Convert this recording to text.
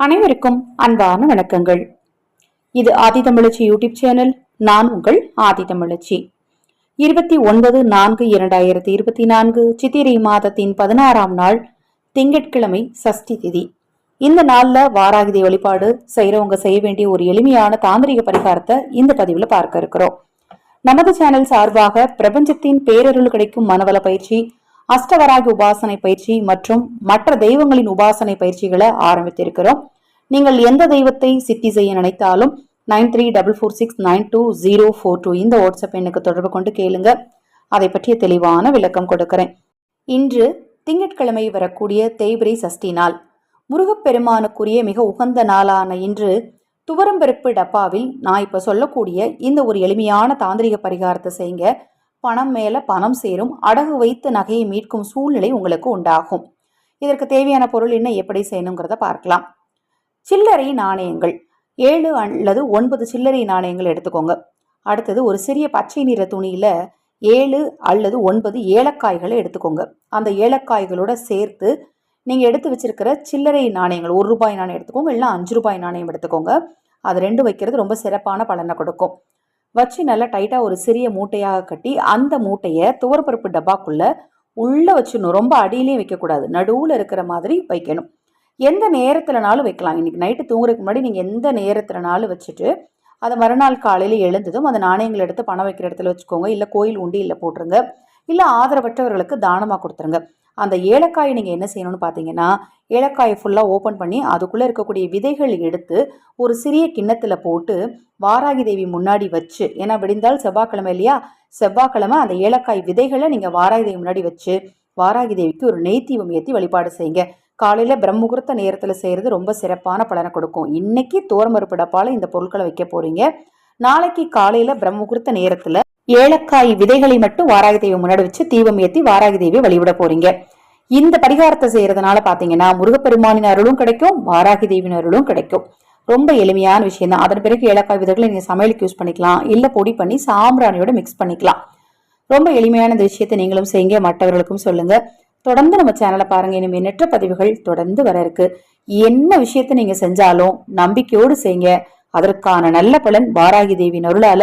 அனைவருக்கும் அன்பான வணக்கங்கள். இது ஆதிதமிழச்சி யூடியூப் சேனல் நான் உங்கள் ஆதிதமிழச்சி இருபத்தி ஒன்பது நான்கு இரண்டாயிரத்தி இருபத்தி நான்கு சித்திரை மாதத்தின் பதினாறாம் நாள் திங்கட்கிழமை சஷ்டி திதி. இந்த நாளில் வாராகிதை வழிபாடு செய்கிறவங்க செய்ய வேண்டிய ஒரு எளிமையான தாந்திரிக பரிகாரத்தை இந்த பதிவில் பார்க்க இருக்கிறோம். நமது சேனல் சார்பாக பிரபஞ்சத்தின் பேரருள் கிடைக்கும் மனவள பயிற்சி அஷ்டவராகி உபாசனை பயிற்சி மற்றும் மற்ற தெய்வங்களின் உபாசனை பயிற்சிகளை ஆரம்பித்திருக்கிறோம். நீங்கள் எந்த தெய்வத்தை சித்தி செய்ய நினைத்தாலும் nine three double four six nine two zero four two இந்த வாட்ஸ்அப் எண்ணுக்கு தொடர்பு கொண்டு கேளுங்க. அதை பற்றிய தெளிவான விளக்கம் கொடுக்கிறேன். இன்று திங்கட்கிழமை வரக்கூடிய தேய்பிரை சஷ்டி நாள். முருகப்பெருமானுக்குரிய மிக உகந்த நாளான இன்று துவரம்பருப்பு டப்பாவில் நான் இப்போ சொல்லக்கூடிய இந்த ஒரு எளிமையான தாந்திரிக பரிகாரத்தை செய்யுங்க. பணம் மேல பணம் சேரும் அடகு வைத்து நகையை மீட்கும் சூழ்நிலை உங்களுக்கு உண்டாகும். இதற்கு தேவையான பொருள் என்ன எப்படி செய்யணுங்கிறத பார்க்கலாம். சில்லறை நாணயங்கள். ஏழு அல்லது ஒன்பது சில்லறை நாணயங்கள் எடுத்துக்கோங்க. அடுத்தது ஒரு சிறிய பச்சை நிற துணியில ஏழு அல்லது ஒன்பது ஏலக்காய்களை எடுத்துக்கோங்க. அந்த ஏலக்காய்களோட சேர்த்து நீங்க எடுத்து வச்சிருக்கிற சில்லறை நாணயங்கள் ஒரு ரூபாய் நாணயம் எடுத்துக்கோங்க இல்லைன்னா அஞ்சு ரூபாய் நாணயம் எடுத்துக்கோங்க. அது ரெண்டு வைக்கிறது ரொம்ப சிறப்பான பலனை கொடுக்கும். வச்சு நல்லா டைட்டாக ஒரு சிறிய மூட்டையாக கட்டி அந்த மூட்டையை துவரப்பருப்பு டப்பாக்குள்ள உள்ளே வச்சிடணும். ரொம்ப அடியிலையும் வைக்கக்கூடாது நடுவில் இருக்கிற மாதிரி வைக்கணும். எந்த நேரத்துலனாலும் வைக்கலாம். இன்னைக்கு நைட்டு தூங்குறதுக்கு முன்னாடி நீங்கள் எந்த நேரத்துலனாலும் வச்சுட்டு அதை மறுநாள் காலையில் எழுந்ததும் அந்த நாணயங்கள் எடுத்து பணம் வைக்கிற இடத்துல வச்சுக்கோங்க. இல்லை கோயில் உண்டியில் போட்டுருங்க. இல்லை ஆதரவற்றவர்களுக்கு தானமாக கொடுத்துருங்க. அந்த ஏலக்காயை நீங்கள் என்ன செய்யணும்னு பார்த்தீங்கன்னா ஏலக்காயை ஃபுல்லாக ஓப்பன் பண்ணி அதுக்குள்ளே இருக்கக்கூடிய விதைகள் எடுத்து ஒரு சிறிய கிண்ணத்தில் போட்டு வாராகி தேவி முன்னாடி வச்சு ஏன்னா விடிந்தால் செவ்வாய்க்கிழமை இல்லையா? செவ்வாய்க்கிழமை அந்த ஏலக்காய் விதைகளை நீங்கள் வாராகி தேவி முன்னாடி வச்சு வாராகி தேவிக்கு ஒரு நெய் தீபம் ஏற்றி வழிபாடு செய்யுங்க. காலையில் பிரம்மகுர்த்த நேரத்தில் செய்கிறது ரொம்ப சிறப்பான பலனை கொடுக்கும். இன்றைக்கி தோரமறுப்பு டப்பால் இந்த பொருட்களை வைக்க போகிறீங்க நாளைக்கு காலையில் பிரம்மகுர்த்த நேரத்தில் ஏலக்காய் விதைகளை மட்டும் வாராகி தேவி முன்னாடி வச்சு தீபம் ஏற்றி வாராகி தேவியை வழிவிட போறீங்க. இந்த பரிகாரத்தை செய்யறதுனால பாத்தீங்கன்னா முருகப்பெருமானின் அருளும் கிடைக்கும் வாராகி தேவியின் அருளும் கிடைக்கும். ரொம்ப எளிமையான விஷயம் தான். அதன் பிறகு ஏலக்காய் விதைகளை நீங்க சமையலுக்கு யூஸ் பண்ணிக்கலாம். இல்ல பொடி பண்ணி சாம்பிராணியோட மிக்ஸ் பண்ணிக்கலாம். ரொம்ப எளிமையான இந்த விஷயத்தை நீங்களும் செய்யுங்க. மற்றவர்களுக்கும் சொல்லுங்க. தொடர்ந்து நம்ம சேனலை பாருங்க. இனிமே நெற்ற பதிவுகள் தொடர்ந்து வர இருக்கு. என்ன விஷயத்த நீங்க செஞ்சாலும் நம்பிக்கையோடு செய்யுங்க. அதற்கான நல்ல பலன் வாராகி தேவி அருளால